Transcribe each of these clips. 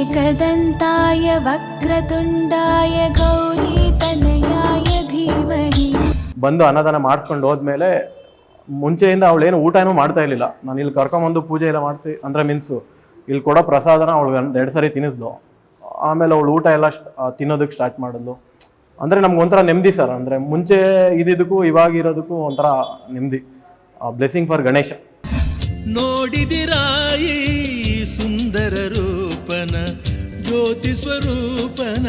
एकदन्ताय वक्रतुण्डाय गौरीतनयाय धीमहि ಬಂದು ಅನ್ನದಾನ ಮಾಡಿಸ್ಕೊಂಡು ಹೋದ್ಮೇಲೆ ಮುಂಚೆಯಿಂದ ಅವಳು ಏನು ಊಟನೂ ಮಾಡ್ತಾ ಇರಲಿಲ್ಲ ನಾನು ಇಲ್ಲಿ ಕರ್ಕೊಂಬಂದು ಪೂಜೆ ಎಲ್ಲ ಮಾಡ್ತಿ ಅಂದರೆ ಮೀನ್ಸು ಇಲ್ಲಿ ಕೊಡೋ ಪ್ರಸಾದನ ಅವಳು ಒಂದು ಎರಡು ಸರಿ ತಿನ್ನಿಸ್ದು ಆಮೇಲೆ ಅವಳು ಊಟ ಎಲ್ಲ ಸ್ಟ್- ಆ, ತಿನ್ನೋದಕ್ಕೆ ಸ್ಟಾರ್ಟ್ ಮಾಡಿದ್ಲು ಅಂದರೆ ನಮ್ಗೆ ಒಂಥರ ನೆಮ್ಮದಿ ಸರ್ ಅಂದರೆ ಮುಂಚೆ ಇದ್ದಿದ್ದಕ್ಕೂ ಇವಾಗ ಇರೋದಕ್ಕೂ ಒಂಥರ ನೆಮ್ಮದಿ ಬ್ಲೆಸ್ಸಿಂಗ್ ಫಾರ್ ಗಣೇಶ ನೋಡಿದಿರಾ ಈ ಸುಂದರ ರೂಪನ ಜ್ಯೋತಿ ಸ್ವರೂಪನ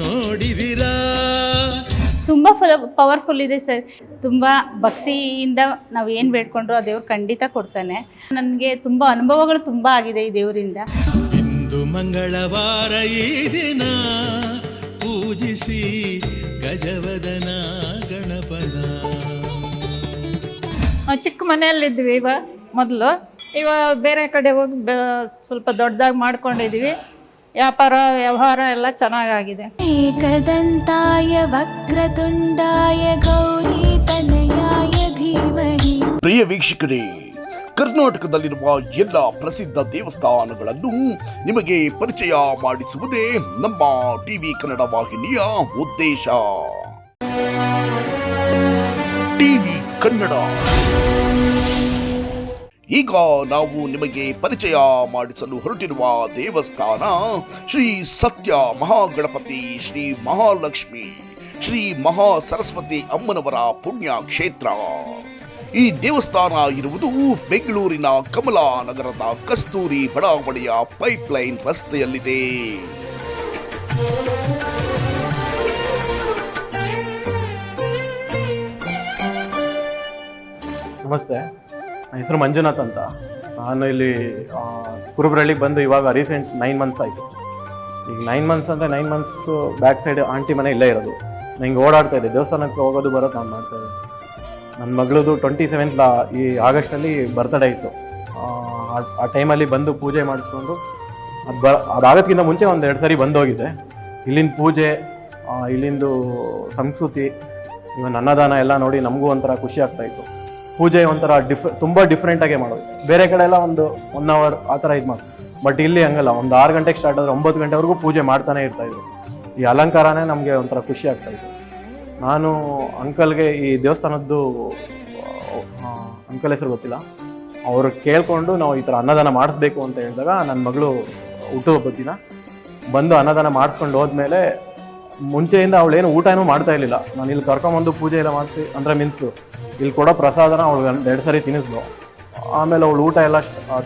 ನೋಡಿದಿರಾ? ತುಂಬ ಫಲ ಪವರ್ಫುಲ್ ಇದೆ ಸರ್. ತುಂಬ ಭಕ್ತಿಯಿಂದ ನಾವು ಏನು ಬೇಡ್ಕೊಂಡ್ರು ಆ ದೇವ್ರು ಖಂಡಿತ ಕೊಡ್ತಾನೆ. ನನಗೆ ತುಂಬ ಅನುಭವಗಳು ತುಂಬ ಆಗಿದೆ ಈ ದೇವರಿಂದ. ಇಂದು ಮಂಗಳವಾರ ಈ ದಿನ ಪೂಜಿಸಿ ಗಜವದನ ಗಣಪನ ಚಿಕ್ಕ ಮನೆಯಲ್ಲಿದ್ವಿ ಇವಾಗ ಮೊದಲು. ಇವಾಗ ಬೇರೆ ಕಡೆ ಹೋಗಿ ಸ್ವಲ್ಪ ದೊಡ್ಡದಾಗಿ ಮಾಡ್ಕೊಂಡಿದ್ದೀವಿ ವ್ಯಾಪಾರ ವ್ಯವಹಾರ ಎಲ್ಲ ಚೆನ್ನಾಗಿದೆ ಏಕದಂತಾಯ ವಕ್ರತುಂಡಾಯ ಗೌರಿ ತನಯಾಯ ಧೀಮಹಿ. ಪ್ರಿಯ ವೀಕ್ಷಕರೇ ಕರ್ನಾಟಕದಲ್ಲಿರುವ ಎಲ್ಲ ಪ್ರಸಿದ್ಧ ದೇವಸ್ಥಾನಗಳನ್ನು ನಿಮಗೆ ಪರಿಚಯ ಮಾಡಿಸುವುದೇ ನಮ್ಮ ಟಿವಿ ಕನ್ನಡ ವಾಹಿನಿಯ ಉದ್ದೇಶ. ಟಿವಿ ಕನ್ನಡ. ಈಗ ನಾವು ನಿಮಗೆ ಪರಿಚಯ ಮಾಡಿಸಲು ಹೊರಟಿರುವ ದೇವಸ್ಥಾನ ಶ್ರೀ ಸತ್ಯ ಮಹಾಗಣಪತಿ ಶ್ರೀ ಮಹಾಲಕ್ಷ್ಮಿ, ಶ್ರೀ ಮಹಾ ಸರಸ್ವತಿ ಅಮ್ಮನವರ ಪುಣ್ಯ ಕ್ಷೇತ್ರ ಈ ದೇವಸ್ಥಾನ ಇರುವುದು ಬೆಂಗಳೂರಿನ ಕಮಲಾ ನಗರದ ಕಸ್ತೂರಿ ಬಡಾವಣೆಯ ಪೈಪ್ಲೈನ್ ರಸ್ತೆಯಲ್ಲಿದೆ. ನಮಸ್ತೆ. ಹೆಸರು ಮಂಜುನಾಥ್ ಅಂತ. ನಾನು ಇಲ್ಲಿ ಕುರುಬ್ರಳ್ಳಿಗೆ ಬಂದು ಇವಾಗ ರೀಸೆಂಟ್ ನೈನ್ ಮಂತ್ಸ್ ಆಯಿತು. ಈಗ ನೈನ್ ಮಂತ್ಸ್ ಅಂದರೆ nine months back side aunty ಮನೆ ಇಲ್ಲೇ ಇರೋದು. ನಂಗೆ ಓಡಾಡ್ತಾ ಇದೆ ದೇವಸ್ಥಾನಕ್ಕೆ ಹೋಗೋದು ಬರೋದು ನಾನು ಮಾಡ್ತಾ ಇದ್ದೆ. ನನ್ನ ಮಗಳದು ಟ್ವೆಂಟಿ ಸೆವೆಂತ್ ಈ ಆಗಸ್ಟಲ್ಲಿ ಬರ್ತ್ಡೇ ಇತ್ತು. ಆ, ಟೈಮಲ್ಲಿ ಬಂದು ಪೂಜೆ ಮಾಡಿಸ್ಕೊಂಡು ಅದು ಬ ಅದಾಗೋದಕ್ಕಿಂತ ಮುಂಚೆ ಒಂದು ಎರಡು ಸಾರಿ ಬಂದು ಹೋಗಿದ್ದೆ ಇಲ್ಲಿಂದ ಪೂಜೆ ಇಲ್ಲಿಂದು ಸಂಸ್ಕೃತಿ ಇವನ್ ಅನ್ನದಾನ ಎಲ್ಲ ನೋಡಿ ನಮಗೂ ಒಂಥರ ಖುಷಿ ಆಗ್ತಾ ಇತ್ತು. ಪೂಜೆ ಒಂಥರ ಡಿಫ್ ತುಂಬ ಡಿಫ್ರೆಂಟಾಗೆ ಮಾಡೋದು. ಬೇರೆ ಕಡೆ ಎಲ್ಲ ಒಂದು ಒನ್ ಅವರ್ ಆ ಥರ ಇದು ಮಾಡಿ ಬಟ್ ಇಲ್ಲಿ ಹಂಗಲ್ಲ. ಒಂದು ಆರು ಗಂಟೆಗೆ ಸ್ಟಾರ್ಟ್ ಆದ್ರೆ ಒಂಬತ್ತು ಗಂಟೆವರೆಗೂ ಪೂಜೆ ಮಾಡ್ತಾನೆ ಇರ್ತಾ ಇದ್ರು. ಈ ಅಲಂಕಾರನೇ ನಮಗೆ ಒಂಥರ ಖುಷಿ ಆಗ್ತಾ ಇತ್ತು. ನಾನು ಅಂಕಲ್ಗೆ ಈ ದೇವಸ್ಥಾನದ್ದು ಅಂಕಲ್ ಹೆಸರು ಗೊತ್ತಿಲ್ಲ. ಅವರು ಕೇಳಿಕೊಂಡು ನಾವು ಈ ಥರ ಅನ್ನದಾನ ಮಾಡಿಸ್ಬೇಕು ಅಂತ ಹೇಳಿದಾಗ ನನ್ನ ಮಗಳು ಹುಟ್ಟುಹಬ್ಬದ ದಿನ ಬಂದು ಅನ್ನದಾನ ಮಾಡಿಸ್ಕೊಂಡು ಹೋದ್ಮೇಲೆ ಮುಂಚೆಯಿಂದ ಅವಳೇನು ಊಟನೂ ಮಾಡ್ತಾ ಇರಲಿಲ್ಲ. ನಾನು ಇಲ್ಲಿ ಕರ್ಕೊಂಬಂದು ಪೂಜೆ ಎಲ್ಲ ಮಾಡ್ತಿ ಅಂದರೆ ಮೀನ್ಸು ಇಲ್ಲಿ ಕೊಡೋ ಪ್ರಸಾದನ ಅವಳು ಎರಡು ಸರಿ ತಿನ್ನಿಸ್ಲು. ಆಮೇಲೆ ಅವಳು ಊಟ ಎಲ್ಲ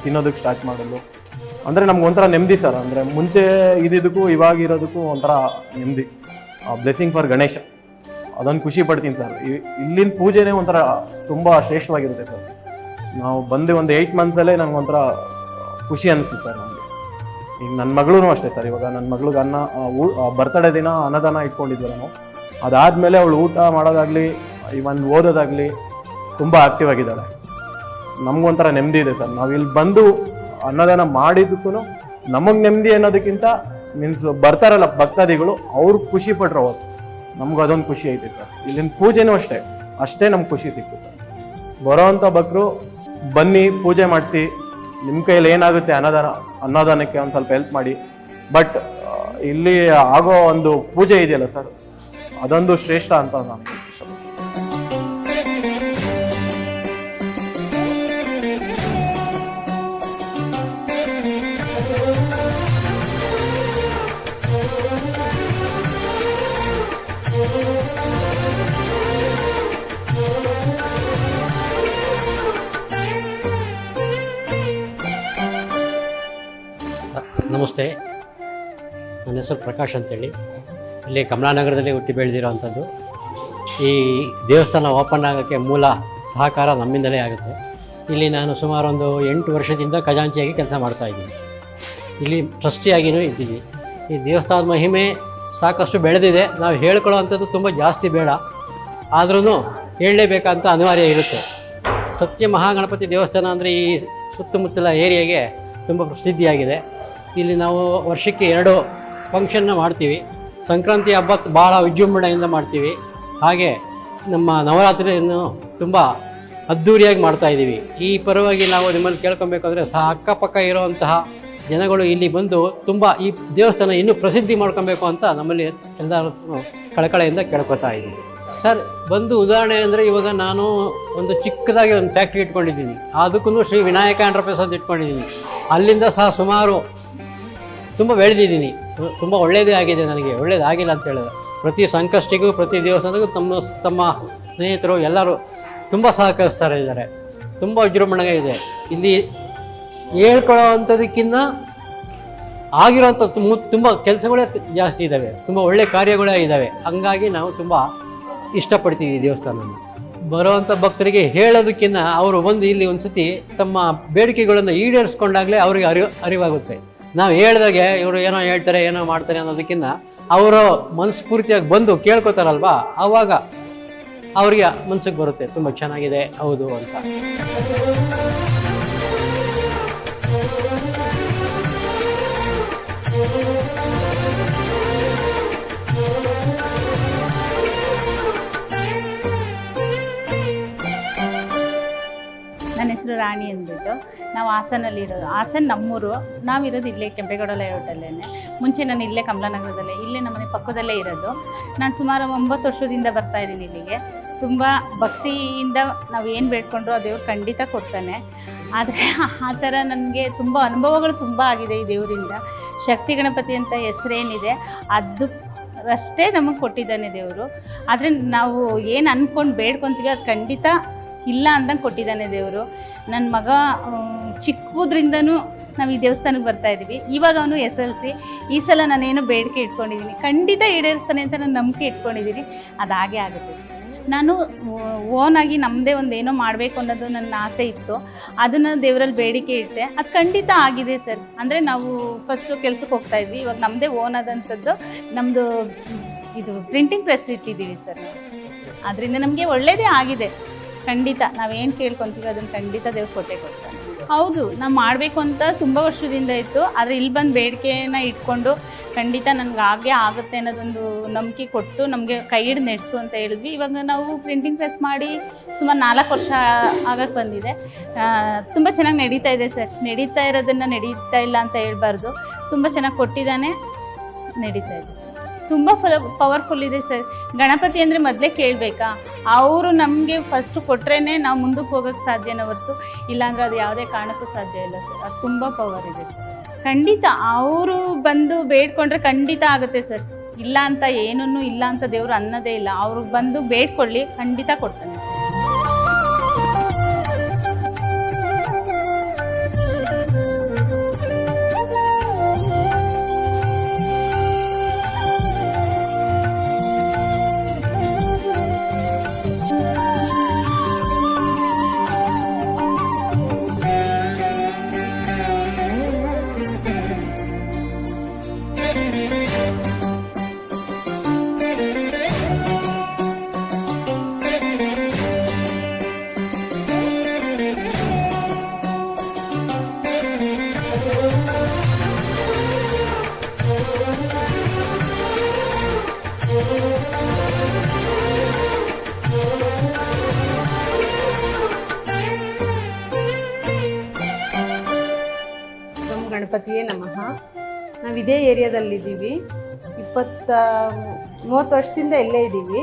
ತಿನ್ನೋದಕ್ಕೆ ಸ್ಟಾರ್ಟ್ ಮಾಡಿದ್ಲು. ಅಂದರೆ ನಮ್ಗೆ ಒಂಥರ ನೆಮ್ಮದಿ ಸರ್, ಅಂದರೆ ಮುಂಚೆ ಇದಿದ್ದಕ್ಕೂ ಇವಾಗ ಇರೋದಕ್ಕೂ ಒಂಥರ ನೆಮ್ಮದಿ. Blessing for Ganesha. ಅದೊಂದು ಖುಷಿ ಪಡ್ತೀನಿ ಸರ್. ಇಲ್ಲಿನ ಪೂಜೆನೇ ಒಂಥರ ತುಂಬ ಶ್ರೇಷ್ಠವಾಗಿರುತ್ತೆ ಸರ್. ನಾವು ಬಂದು ಒಂದು ಏಯ್ಟ್ ಮಂತ್ಸಲ್ಲೇ ನಂಗೆ ಒಂಥರ ಖುಷಿ ಅನಿಸ್ತು ಸರ್ ನನಗೆ ಈಗ ನನ್ನ ಮಗಳೂ ಅಷ್ಟೇ ಸರ್. ಇವಾಗ ನನ್ನ ಮಗಳಿಗೆ ಅನ್ನ ಬರ್ತಡೇ ದಿನ ಅನ್ನದಾನ ಇಟ್ಕೊಂಡಿದ್ವಿ ನಾವು ಅದಾದಮೇಲೆ ಅವಳು ಊಟ ಮಾಡೋದಾಗಲಿ ಇವನ್ ಓದೋದಾಗಲಿ ತುಂಬ ಆಕ್ಟಿವ್ ಆಗಿದ್ದಾಳೆ. ನಮಗೊಂಥರ ನೆಮ್ಮದಿ ಇದೆ ಸರ್. ನಾವು ಇಲ್ಲಿ ಬಂದು ಅನ್ನದಾನ ಮಾಡಿದ್ದಕ್ಕೂ ನಮಗೆ ನೆಮ್ಮದಿ ಅನ್ನೋದಕ್ಕಿಂತ ಮೀನ್ಸ್ ಬರ್ತಾರಲ್ಲ ಭಕ್ತಾದಿಗಳು, ಅವ್ರು ಖುಷಿ ಪಟ್ರು ಅವತ್ತು. ನಮ್ಗೆ ಅದೊಂದು ಖುಷಿ ಐತೆ ಸರ್. ಇಲ್ಲಿನ ಪೂಜೆನೂ ಅಷ್ಟೇ. ಅಷ್ಟೇ ನಮ್ಗೆ ಖುಷಿ ಸಿಕ್ತು ಸರ್ ಬರೋವಂಥ ಭಕ್ತರು ಬನ್ನಿ, ಪೂಜೆ ಮಾಡಿಸಿ. ನಿಮ್ಮ ಕೈಯಲ್ಲಿ ಏನಾಗುತ್ತೆ ಅನ್ನದಾನ, ಅನ್ನದಾನಕ್ಕೆ ಒಂದು ಸ್ವಲ್ಪ ಹೆಲ್ಪ್ ಮಾಡಿ. ಬಟ್ ಇಲ್ಲಿ ಆಗೋ ಒಂದು ಪೂಜೆ ಇದೆಯಲ್ಲ ಸರ್, ಅದೊಂದು ಶ್ರೇಷ್ಠ ಅಂತ ನಾನು. ಹೆಸರು ಪ್ರಕಾಶ್ ಅಂತೇಳಿ. ಇಲ್ಲಿ ಕಮಲಾನಗರದಲ್ಲಿ ಹುಟ್ಟಿ ಬೆಳೆದಿರುವಂಥದ್ದು. ಈ ದೇವಸ್ಥಾನ ಓಪನ್ ಆಗೋಕ್ಕೆ ಮೂಲ ಸಹಕಾರ ನಮ್ಮಿಂದಲೇ ಆಗುತ್ತೆ. ಇಲ್ಲಿ ನಾನು ಸುಮಾರು ಒಂದು ಎಂಟು ವರ್ಷದಿಂದ ಖಜಾಂಚಿಯಾಗಿ ಕೆಲಸ ಮಾಡ್ತಾಯಿದ್ದೀನಿ ಇಲ್ಲಿ ಟ್ರಸ್ಟಿಯಾಗಿಯೂ ಇದ್ದೀವಿ. ಈ ದೇವಸ್ಥಾನದ ಮಹಿಮೆ ಸಾಕಷ್ಟು ಬೆಳೆದಿದೆ. ನಾವು ಹೇಳ್ಕೊಳ್ಳೋವಂಥದ್ದು ತುಂಬ ಜಾಸ್ತಿ ಬೇಡ. ಆದ್ರೂ ಹೇಳಲೇಬೇಕಂತ ಅನಿವಾರ್ಯ ಇರುತ್ತೆ. ಸತ್ಯ ಮಹಾಗಣಪತಿ ದೇವಸ್ಥಾನ ಅಂದರೆ ಈ ಸುತ್ತಮುತ್ತಲ ಏರಿಯಾಗೆ ತುಂಬ ಪ್ರಸಿದ್ಧಿಯಾಗಿದೆ. ಇಲ್ಲಿ ನಾವು ವರ್ಷಕ್ಕೆ ಎರಡು ಫಂಕ್ಷನ್ನ ಮಾಡ್ತೀವಿ. ಸಂಕ್ರಾಂತಿ ಹಬ್ಬ ಭಾಳ ವಿಜೃಂಭಣೆಯಿಂದ ಮಾಡ್ತೀವಿ. ಹಾಗೆ ನಮ್ಮ ನವರಾತ್ರಿಯನ್ನು ತುಂಬ ಅದ್ಧೂರಿಯಾಗಿ ಮಾಡ್ತಾ ಇದ್ದೀವಿ. ಈ ಪರವಾಗಿ ನಾವು ನಿಮ್ಮಲ್ಲಿ ಕೇಳ್ಕೊಬೇಕಂದ್ರೆ ಸಹ ಅಕ್ಕಪಕ್ಕ ಇರುವಂತಹ ಜನಗಳು ಇಲ್ಲಿ ಬಂದು ತುಂಬ ಈ ದೇವಸ್ಥಾನ ಇನ್ನೂ ಪ್ರಸಿದ್ಧಿ ಮಾಡ್ಕೊಬೇಕು ಅಂತ ನಮ್ಮಲ್ಲಿ ಎಲ್ಲರೂ ಕಳಕಳೆಯಿಂದ ಕೇಳ್ಕೊತಾ ಇದ್ದೀವಿ. ಸರ್ ಬಂದು ಉದಾಹರಣೆ ಅಂದರೆ ಇವಾಗ ನಾನು ಒಂದು ಚಿಕ್ಕದಾಗಿ ಒಂದು ಫ್ಯಾಕ್ಟ್ರಿ ಇಟ್ಕೊಂಡಿದ್ದೀನಿ. ಅದಕ್ಕೂ ಶ್ರೀ ವಿನಾಯಕ ಎಂಟರ್ಪ್ರೈಸ್ ಅಂತ ಇಟ್ಕೊಂಡಿದ್ದೀನಿ. ಅಲ್ಲಿಂದ ಸಹ ಸುಮಾರು ತುಂಬ ಬೆಳೆದಿದ್ದೀನಿ. ತುಂಬ ಒಳ್ಳೆಯದೇ ಆಗಿದೆ ನನಗೆ ಒಳ್ಳೇದಾಗಿಲ್ಲ ಅಂತ ಹೇಳಿದೆ. ಪ್ರತಿ ಸಂಕಷ್ಟಿಗೂ, ಪ್ರತಿ ದೇವಸ್ಥಾನಕ್ಕೂ ತಮ್ಮ ತಮ್ಮ ಸ್ನೇಹಿತರು ಎಲ್ಲರೂ ತುಂಬ ಸಹಕರಿಸ್ತಾರೆ ಇದ್ದಾರೆ. ತುಂಬ ವಿಜೃಂಭಣೆ ಇದೆ. ಇಲ್ಲಿ ಹೇಳ್ಕೊಳ್ಳೋ ಅಂಥದಕ್ಕಿಂತ ಆಗಿರೋಂಥ ತುಂಬ ಕೆಲಸಗಳೇ ಜಾಸ್ತಿ ಇದ್ದಾವೆ. ತುಂಬ ಒಳ್ಳೆ ಕಾರ್ಯಗಳೇ ಇದ್ದಾವೆ. ಹಂಗಾಗಿ ನಾವು ತುಂಬ ಇಷ್ಟಪಡ್ತೀವಿ ಈ ದೇವಸ್ಥಾನನ. ಬರುವಂಥ ಭಕ್ತರಿಗೆ ಹೇಳೋದಕ್ಕಿಂತ ಅವರು ಬಂದು ಇಲ್ಲಿ ಒಂದು ಸತಿ ತಮ್ಮ ಬೇಡಿಕೆಗಳನ್ನು ಈಡೇರಿಸ್ಕೊಂಡಾಗಲೇ ಅವರಿಗೆ ಅರಿವು, ಅರಿವಾಗುತ್ತೆ. ನಾವು ಹೇಳ್ದಾಗೆ ಇವರು ಏನೋ ಹೇಳ್ತಾರೆ, ಏನೋ ಮಾಡ್ತಾರೆ ಅನ್ನೋದಕ್ಕಿಂತ ಅವರು ಮನಸ್ಫೂರ್ತಿಯಾಗಿ ಬಂದು ಕೇಳ್ಕೊತಾರಲ್ವಾ? ಆವಾಗ ಅವ್ರಿಗೆ ಮನ್ಸಿಗೆ ಬರುತ್ತೆ, ತುಂಬ ಚೆನ್ನಾಗಿದೆ, ಹೌದು ಅಂತ. ನನ್ನ ಹೆಸರು ರಾಣಿ ಅಂದ್ಬಿಟ್ಟು ನಾವು ಹಾಸನಲ್ಲಿ ಇರೋದು. ಹಾಸನ್ ನಮ್ಮೂರು. ನಾವಿರೋದು ಇಲ್ಲೇ ಕೆಂಪೇಗೌಡ ಲೇಔಟಲ್ಲೇ ಮುಂಚೆ ನಾನು ಇಲ್ಲೇ ಕಮಲಾನಗರದಲ್ಲೇ. ಇಲ್ಲೇ ನಮ್ಮನೆ ಪಕ್ಕದಲ್ಲೇ ಇರೋದು. ನಾನು ಸುಮಾರು ಒಂಬತ್ತು ವರ್ಷದಿಂದ ಬರ್ತಾ ಇದ್ದೀನಿ ಇಲ್ಲಿಗೆ. ತುಂಬ ಭಕ್ತಿಯಿಂದ ನಾವು ಏನು ಬೇಡ್ಕೊಂಡ್ರು ಆ ದೇವ್ರು ಖಂಡಿತ ಕೊಡ್ತಾನೆ. ಆದರೆ ಆ ಥರ ನನಗೆ ತುಂಬ ಅನುಭವಗಳು ತುಂಬ ಆಗಿದೆ ಈ ದೇವರಿಂದ. ಶಕ್ತಿ ಗಣಪತಿ ಅಂತ ಹೆಸರೇನಿದೆ. ಅದು ಅಷ್ಟೇ ನಮಗೆ ಕೊಟ್ಟಿದ್ದಾನೆ ದೇವರು. ಆದರೆ ನಾವು ಏನು ಅಂದ್ಕೊಂಡು ಬೇಡ್ಕೊತೀವಿ, ಅದು ಖಂಡಿತ ಇಲ್ಲ ಅಂದಂಗೆ ಕೊಟ್ಟಿದ್ದಾನೆ ದೇವರು. ನನ್ನ ಮಗ ಚಿಕ್ಕದ್ರಿಂದನೂ ನಾವು ಈ ದೇವಸ್ಥಾನಕ್ಕೆ ಬರ್ತಾ ಇದ್ದೀವಿ ಇವಾಗ ಅವನು ಎಸ್ ಎಲ್ ಸಿ. ಈ ಸಲ ನಾನೇನೋ ಬೇಡಿಕೆ ಇಟ್ಕೊಂಡಿದ್ದೀನಿ ಖಂಡಿತ ಈಡೇರಿಸ್ತಾನೆ ಅಂತ ನಾನು ನಂಬಿಕೆ ಇಟ್ಕೊಂಡಿದ್ದೀನಿ ಅದು ಹಾಗೆ ಆಗುತ್ತೆ. ನಾನು ಓನಾಗಿ ನಮ್ಮದೇ ಒಂದು ಏನೋ ಮಾಡಬೇಕು ಅನ್ನೋದು ನನ್ನ ಆಸೆ ಇತ್ತು. ಅದನ್ನು ದೇವರಲ್ಲಿ ಬೇಡಿಕೆ ಇಟ್ಟೆ. ಅದು ಖಂಡಿತ ಆಗಿದೆ ಸರ್. ಅಂದರೆ ನಾವು ಫಸ್ಟು ಕೆಲಸಕ್ಕೆ ಹೋಗ್ತಾ ಇದ್ವಿ. ಇವಾಗ ನಮ್ಮದೇ ಓನ್ ಆದಂಥದ್ದು. ನಮ್ಮದು ಇದು ಪ್ರಿಂಟಿಂಗ್ ಪ್ರೆಸ್ ಇಟ್ಟಿದ್ದೀವಿ ಸರ್. ಅದರಿಂದ ನಮಗೆ ಒಳ್ಳೆಯದೇ ಆಗಿದೆ. ಖಂಡಿತ, ನಾವೇನು ಕೇಳ್ಕೊತೀವಿ ಅದನ್ನು ಖಂಡಿತ ದೇವ್ರು ಕೊಟ್ಟೆ ಕೊಡ್ತಾನೆ ಹೌದು, ನಾವು ಮಾಡಬೇಕು ಅಂತ ತುಂಬ ವರ್ಷದಿಂದ ಇತ್ತು, ಆದರೆ ಇಲ್ಲಿ ಬಂದು ಬೇಡಿಕೆನ ಇಟ್ಕೊಂಡು ಖಂಡಿತ ನನಗೆ ಹಾಗೆ ಆಗುತ್ತೆ ಅನ್ನೋದೊಂದು ನಂಬಿಕೆ ಕೊಟ್ಟು ನಮಗೆ ಕೈ ಹಿಡಿದು ನೆಡ್ಸು ಅಂತ ಹೇಳಿದ್ವಿ. ಇವಾಗ ನಾವು ಪ್ರಿಂಟಿಂಗ್ ಪ್ರೆಸ್ ಮಾಡಿ ಸುಮಾರು ನಾಲ್ಕು ವರ್ಷ ಆಗಕ್ಕೆ ಬಂದಿದೆ. ತುಂಬ ಚೆನ್ನಾಗಿ ನಡೀತಾ ಇದೆ ಸರ್. ನಡೀತಾ ಇರೋದನ್ನು ನಡೀತಾ ಇಲ್ಲ ಅಂತ ಹೇಳ್ಬಾರ್ದು. ತುಂಬ ಚೆನ್ನಾಗಿ ಕೊಟ್ಟಿದ್ದಾನೆ ನಡೀತಾ ಇದೆ. ತುಂಬ ಫಲ ಪವರ್ಫುಲ್ ಇದೆ ಸರ್. ಗಣಪತಿ ಅಂದರೆ ಮೊದಲೇ ಕೇಳಬೇಕಾ? ಅವರು ನಮಗೆ ಫಸ್ಟು ಕೊಟ್ರೇ ನಾವು ಮುಂದಕ್ಕೆ ಹೋಗೋಕ್ಕೆ ಸಾಧ್ಯನ ಹೊರತು. ಇಲ್ಲಾಂದ್ರೆ ಅದು ಯಾವುದೇ ಕಾರಣಕ್ಕೂ ಸಾಧ್ಯ ಇಲ್ಲ ಸರ್. ಅದು ತುಂಬ ಪವರ್ ಇದೆ ಖಂಡಿತ ಅವರು ಬಂದು ಬೇಡ್ಕೊಂಡ್ರೆ ಖಂಡಿತ ಆಗುತ್ತೆ ಸರ್. ಇಲ್ಲ ಅಂತ ಏನೂ ಇಲ್ಲ ಅಂತ ದೇವರು ಅನ್ನೋದೇ ಇಲ್ಲ. ಅವ್ರಿಗೆ ಬಂದು ಬೇಡ್ಕೊಳ್ಳಿ, ಖಂಡಿತ ಕೊಡ್ತಾನೆ ಇದೇ ಏರಿಯಾದಲ್ಲಿದ್ದೀವಿ. ಇಪ್ಪತ್ತ, ಮೂವತ್ತು ವರ್ಷದಿಂದ ಇಲ್ಲೇ ಇದ್ದೀವಿ.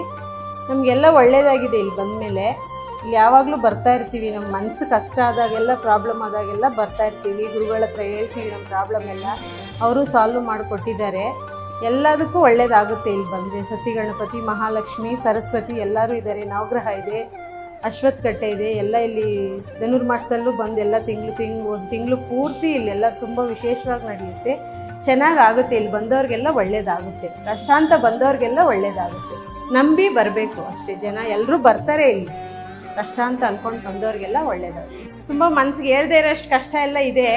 ನಮಗೆಲ್ಲ ಒಳ್ಳೆಯದಾಗಿದೆ ಇಲ್ಲಿ ಬಂದ ಮೇಲೆ ಇಲ್ಲಿ ಯಾವಾಗಲೂ ಬರ್ತಾ ಇರ್ತೀವಿ. ನಮ್ಮ ಮನಸ್ಸು ಕಷ್ಟ ಆದಾಗೆಲ್ಲ ಪ್ರಾಬ್ಲಮ್ ಆದಾಗೆಲ್ಲ ಬರ್ತಾ ಇರ್ತೀವಿ. ಗುರುಗಳ ಹತ್ರ ಹೇಳ್ತೀವಿ ನಮ್ಮ ಪ್ರಾಬ್ಲಮ್ ಎಲ್ಲ. ಅವರು ಸಾಲ್ವ್ ಮಾಡಿಕೊಟ್ಟಿದ್ದಾರೆ. ಎಲ್ಲದಕ್ಕೂ ಒಳ್ಳೇದಾಗುತ್ತೆ ಇಲ್ಲಿ ಬಂದರೆ. ಸತಿ ಗಣಪತಿ, ಮಹಾಲಕ್ಷ್ಮಿ, ಸರಸ್ವತಿ ಎಲ್ಲರೂ ಇದ್ದಾರೆ. ನವಗ್ರಹ ಇದೆ ಅಶ್ವತ್ಥ ಕಟ್ಟೆ ಇದೆ. ಎಲ್ಲ ಇಲ್ಲಿ ಧನುರ್ಮಾಸದಲ್ಲೂ ಬಂದು ಎಲ್ಲ ತಿಂಗಳು ತಿಂಗಳು ಒಂದು ತಿಂಗಳು ಪೂರ್ತಿ ಇಲ್ಲೆಲ್ಲ ತುಂಬ ವಿಶೇಷವಾಗಿ ನಡೆಯುತ್ತೆ. ಚೆನ್ನಾಗಿ ಆಗುತ್ತೆ ಇಲ್ಲಿ ಬಂದವ್ರಿಗೆಲ್ಲ ಒಳ್ಳೇದಾಗುತ್ತೆ. ಕಷ್ಟ ಅಂತ ಬಂದವ್ರಿಗೆಲ್ಲ ಒಳ್ಳೇದಾಗುತ್ತೆ. ನಂಬಿ ಬರಬೇಕು ಅಷ್ಟೇ ಜನ ಎಲ್ಲರೂ ಬರ್ತಾರೆ ಇಲ್ಲಿ. ಕಷ್ಟ ಅಂತ ಅಂದ್ಕೊಂಡು ಬಂದವ್ರಿಗೆಲ್ಲ ಒಳ್ಳೇದಾಗುತ್ತೆ. ತುಂಬ ಮನ್ಸಿಗೆ ಹೇಳ್ದೇ ಇರೋಷ್ಟು ಕಷ್ಟ ಎಲ್ಲ ಇದೆ.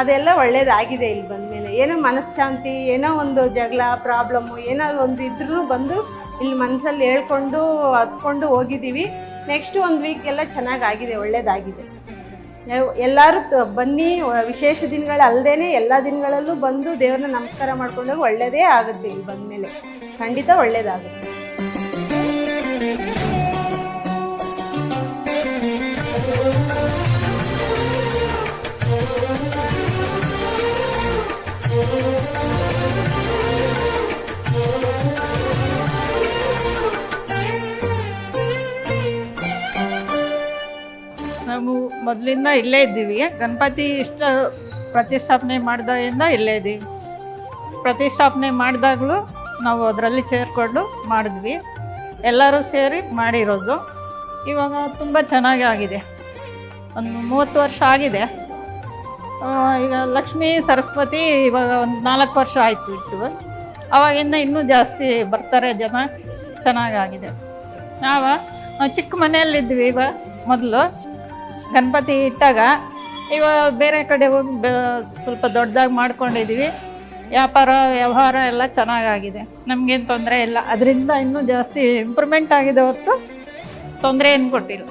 ಅದೆಲ್ಲ ಒಳ್ಳೇದಾಗಿದೆ ಇಲ್ಲಿ ಬಂದ ಮೇಲೆ. ಏನೋ ಮನಃಶಾಂತಿ ಏನೋ ಒಂದು ಜಗಳ ಪ್ರಾಬ್ಲಮ್ಮು ಏನೋ ಒಂದು ಇದ್ರೂ ಬಂದು ಇಲ್ಲಿ ಮನಸ್ಸಲ್ಲಿ ಹೇಳ್ಕೊಂಡು ಹತ್ಕೊಂಡು ಹೋಗಿದ್ದೀವಿ. ನೆಕ್ಸ್ಟ್ ಒಂದು ವೀಕ್ ಎಲ್ಲ ಚೆನ್ನಾಗಾಗಿದೆ, ಒಳ್ಳೇದಾಗಿದೆ. ಎಲ್ಲರೂ ಬನ್ನಿ ವಿಶೇಷ ದಿನಗಳಲ್ಲದೇ ಎಲ್ಲ ದಿನಗಳಲ್ಲೂ ಬಂದು ದೇವ್ರನ್ನ ನಮಸ್ಕಾರ ಮಾಡ್ಕೊಂಡಾಗ ಒಳ್ಳೆಯದೇ ಆಗುತ್ತೆ ಇಲ್ಲಿ ಬಂದಮೇಲೆ. ಖಂಡಿತ ಒಳ್ಳೇದಾಗುತ್ತೆ. ಮೊದಲಿಂದ ಇಲ್ಲೇ ಇದ್ದೀವಿ. ಗಣಪತಿ ಇಷ್ಟ ಪ್ರತಿಷ್ಠಾಪನೆ ಮಾಡಿದಾಗಿಂದ ಇಲ್ಲೇ ಇದ್ದೀವಿ. ಪ್ರತಿಷ್ಠಾಪನೆ ಮಾಡಿದಾಗಲೂ ನಾವು ಅದರಲ್ಲಿ ಸೇರಿಕೊಂಡು ಮಾಡಿದ್ವಿ. ಎಲ್ಲರೂ ಸೇರಿ ಮಾಡಿರೋದು. ಇವಾಗ ತುಂಬ ಚೆನ್ನಾಗಿ ಆಗಿದೆ. ಒಂದು ಮೂವತ್ತು ವರ್ಷ ಆಗಿದೆ. ಈಗ ಲಕ್ಷ್ಮೀ, ಸರಸ್ವತಿ ಇವಾಗ ಒಂದು ನಾಲ್ಕು ವರ್ಷ ಆಯಿತು ಇಟ್ಟು. ಅವಾಗಿಂದ ಇನ್ನೂ ಜಾಸ್ತಿ ಬರ್ತಾರೆ ಜನ. ಚೆನ್ನಾಗಾಗಿದೆ. ನಾವು ಚಿಕ್ಕ ಮನೆಯಲ್ಲಿದ್ವಿ ಇವಾಗ ಮೊದಲು. ಗಣಪತಿ ಇಟ್ಟಾಗ ಇವಾಗ ಬೇರೆ ಕಡೆ ಹೋಗಿ ಸ್ವಲ್ಪ ದೊಡ್ಡದಾಗಿ ಮಾಡ್ಕೊಂಡಿದ್ದೀವಿ ವ್ಯಾಪಾರ, ವ್ಯವಹಾರ ಎಲ್ಲ ಚೆನ್ನಾಗಾಗಿದೆ. ನಮಗೇನು ತೊಂದರೆ ಇಲ್ಲ. ಅದರಿಂದ ಇನ್ನೂ ಜಾಸ್ತಿ ಇಂಪ್ರೂವ್ಮೆಂಟ್ ಆಗಿದೆ ಹೊತ್ತು ತೊಂದರೆ ಏನು ಕೊಟ್ಟಿಲ್ಲ.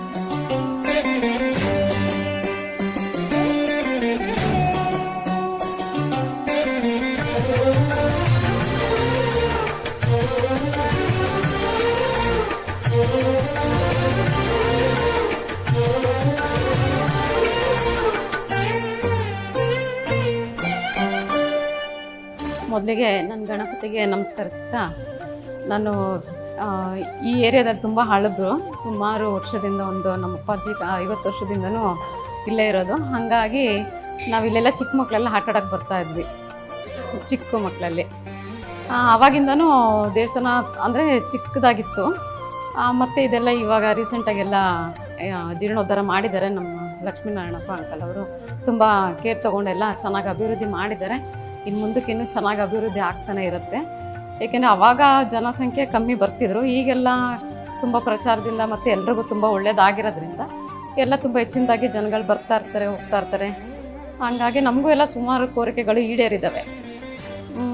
ಮೊದಲಿಗೆ ನನ್ನ ಗಣಪತಿಗೆ ನಮಸ್ಕರಿಸ್ತಾ ನಾನು ಈ ಏರಿಯಾದಲ್ಲಿ ತುಂಬ ಹಳಬ್ರು. ಸುಮಾರು ವರ್ಷದಿಂದ ಒಂದು ನಮ್ಮ ಅಪ್ಪಾಜಿ ಐವತ್ತು ವರ್ಷದಿಂದನೂ ಇಲ್ಲೇ ಇರೋದು. ಹಾಗಾಗಿ ನಾವು ಇಲ್ಲೆಲ್ಲ ಚಿಕ್ಕ ಮಕ್ಕಳೆಲ್ಲ ಆಟ ಆಡೋಕ್ಕೆ ಬರ್ತಾ ಇದ್ವಿ. ಚಿಕ್ಕ ಮಕ್ಕಳಲ್ಲಿ ಆವಾಗಿಂದನೂ ದೇವಸ್ಥಾನ ಅಂದರೆ ಚಿಕ್ಕದಾಗಿತ್ತು. ಮತ್ತೆ ಇದೆಲ್ಲ ಇವಾಗ ರೀಸೆಂಟಾಗೆಲ್ಲ ಜೀರ್ಣೋದ್ಧಾರ ಮಾಡಿದ್ದಾರೆ ನಮ್ಮ ಲಕ್ಷ್ಮೀನಾರಾಯಣಪ್ಪ ಅಂಕಲ್ ಅವರು. ತುಂಬ ಕೇರ್ ತೊಗೊಂಡೆಲ್ಲ ಚೆನ್ನಾಗಿ ಅಭಿವೃದ್ಧಿ ಮಾಡಿದ್ದಾರೆ. ಇನ್ನು ಮುಂದಕ್ಕೆ ಇನ್ನೂ ಚೆನ್ನಾಗಿ ಅಭಿವೃದ್ಧಿ ಆಗ್ತಾನೆ ಇರುತ್ತೆ. ಏಕೆಂದರೆ ಅವಾಗ ಜನಸಂಖ್ಯೆ ಕಮ್ಮಿ ಬರ್ತಿದ್ರು. ಈಗೆಲ್ಲ ತುಂಬ ಪ್ರಚಾರದಿಂದ ಮತ್ತು ಎಲ್ರಿಗೂ ತುಂಬ ಒಳ್ಳೇದಾಗಿರೋದ್ರಿಂದ ಎಲ್ಲ ತುಂಬ ಹೆಚ್ಚಿನದಾಗಿ ಜನಗಳು ಬರ್ತಾ ಇರ್ತಾರೆ, ಹೋಗ್ತಾ ಇರ್ತಾರೆ. ಹಾಗಾಗಿ ನಮಗೂ ಎಲ್ಲ ಸುಮಾರು ಕೋರಿಕೆಗಳು ಈಡೇರಿದ್ದಾವೆ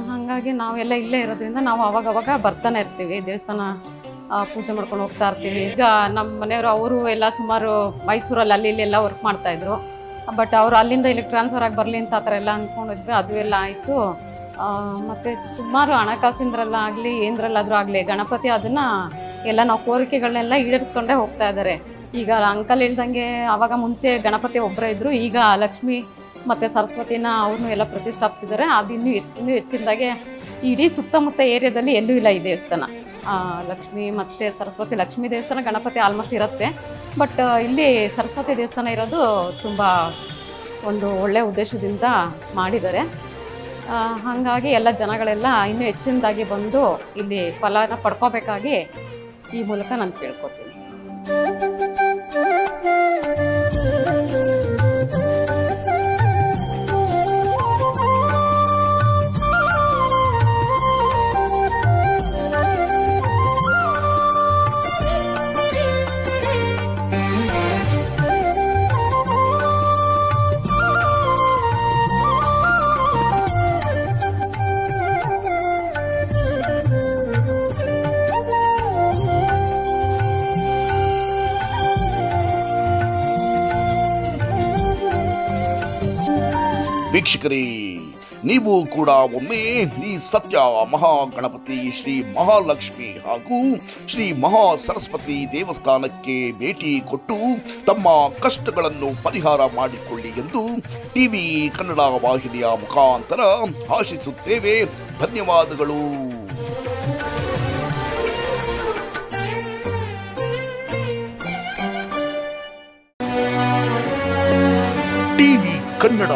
ಹಾಗಾಗಿ ನಾವೆಲ್ಲ ಇಲ್ಲೇ ಇರೋದ್ರಿಂದ ನಾವು ಅವಾಗ ಅವಾಗ ಬರ್ತಾನೆ ಇರ್ತೀವಿ. ದೇವಸ್ಥಾನ ಪೂಜೆ ಮಾಡ್ಕೊಂಡು ಹೋಗ್ತಾ ಇರ್ತೀವಿ. ಈಗ ನಮ್ಮ ಮನೆಯವರು, ಅವರು ಎಲ್ಲ ಸುಮಾರು ಮೈಸೂರಲ್ಲಿ ಅಲ್ಲಿ ಇಲ್ಲಿ ಎಲ್ಲ ವರ್ಕ್ ಮಾಡ್ತಾಯಿದ್ರು ಬಟ್ ಅವ್ರು ಅಲ್ಲಿಂದ ಇಲ್ಲಿ ಟ್ರಾನ್ಸ್ಫರ್ ಆಗಿ ಬರಲಿ ಅಂತ ಆ ಥರ ಎಲ್ಲ ಅಂದ್ಕೊಂಡಿದ್ವಿ ಅದು ಎಲ್ಲ ಆಯಿತು. ಮತ್ತು ಸುಮಾರು ಹಣಕಾಸಿಂದ್ರಲ್ಲ ಆಗಲಿ ಏನರಲ್ಲಾದರೂ ಆಗಲಿ, ಗಣಪತಿ ಅದನ್ನು ಎಲ್ಲ ನಾವು ಕೋರಿಕೆಗಳನ್ನೆಲ್ಲ ಈಡೇರಿಸ್ಕೊಂಡೇ ಹೋಗ್ತಾ ಇದ್ದಾರೆ ಈಗ ಅಂಕಲ್ ಹೇಳ್ದಂಗೆ ಆವಾಗ ಮುಂಚೆ ಗಣಪತಿ ಒಬ್ಬರೇ ಇದ್ದರು ಈಗ ಲಕ್ಷ್ಮಿ ಮತ್ತು ಸರಸ್ವತಿನ ಅವ್ರನ್ನೂ ಎಲ್ಲ ಪ್ರತಿಷ್ಠಾಪಿಸಿದ್ದಾರೆ. ಅದು ಇನ್ನೂ ಇನ್ನೂ ಹೆಚ್ಚಿನದಾಗೆ ಇಡೀ ಸುತ್ತಮುತ್ತ ಏರಿಯಾದಲ್ಲಿ ಎಲ್ಲೂ ಇಲ್ಲ ಈ ದೇವಸ್ಥಾನ. ಲಕ್ಷ್ಮಿ ಮತ್ತು ಸರಸ್ವತಿ ಲಕ್ಷ್ಮಿ ದೇವಸ್ಥಾನ, ಗಣಪತಿ ಆಲ್ಮೋಸ್ಟ್ ಇರುತ್ತೆ. ಬಟ್ ಇಲ್ಲಿ ಸರಸ್ವತಿ ದೇವಸ್ಥಾನ ಇರೋದು ತುಂಬ ಒಂದು ಒಳ್ಳೆಯ ಉದ್ದೇಶದಿಂದ ಮಾಡಿದ್ದಾರೆ. ಹಾಗಾಗಿ ಎಲ್ಲ ಜನಗಳೆಲ್ಲ ಇನ್ನೂ ಹೆಚ್ಚಿನದಾಗಿ ಬಂದು ಇಲ್ಲಿ ಫಲನ ಪಡ್ಕೋಬೇಕಾಗಿ ಈ ಮೂಲಕ ನಾನು ಕೇಳ್ಕೊತೀನಿ. ವೀಕ್ಷಕರೇ, ನೀವು ಕೂಡ ಒಮ್ಮೆ ಈ ಸತ್ಯ ಮಹಾಗಣಪತಿ ಶ್ರೀ ಮಹಾಲಕ್ಷ್ಮಿ ಹಾಗೂ ಶ್ರೀ ಮಹಾ ಸರಸ್ವತಿ ದೇವಸ್ಥಾನಕ್ಕೆ ಭೇಟಿ ಕೊಟ್ಟು ತಮ್ಮ ಕಷ್ಟಗಳನ್ನು ಪರಿಹಾರ ಮಾಡಿಕೊಳ್ಳಿ ಎಂದು ಟಿವಿ ಕನ್ನಡ ವಾಹಿನಿಯ ಮುಖಾಂತರ ಆಶಿಸುತ್ತೇವೆ. ಧನ್ಯವಾದಗಳು. ಟಿವಿ ಕನ್ನಡ.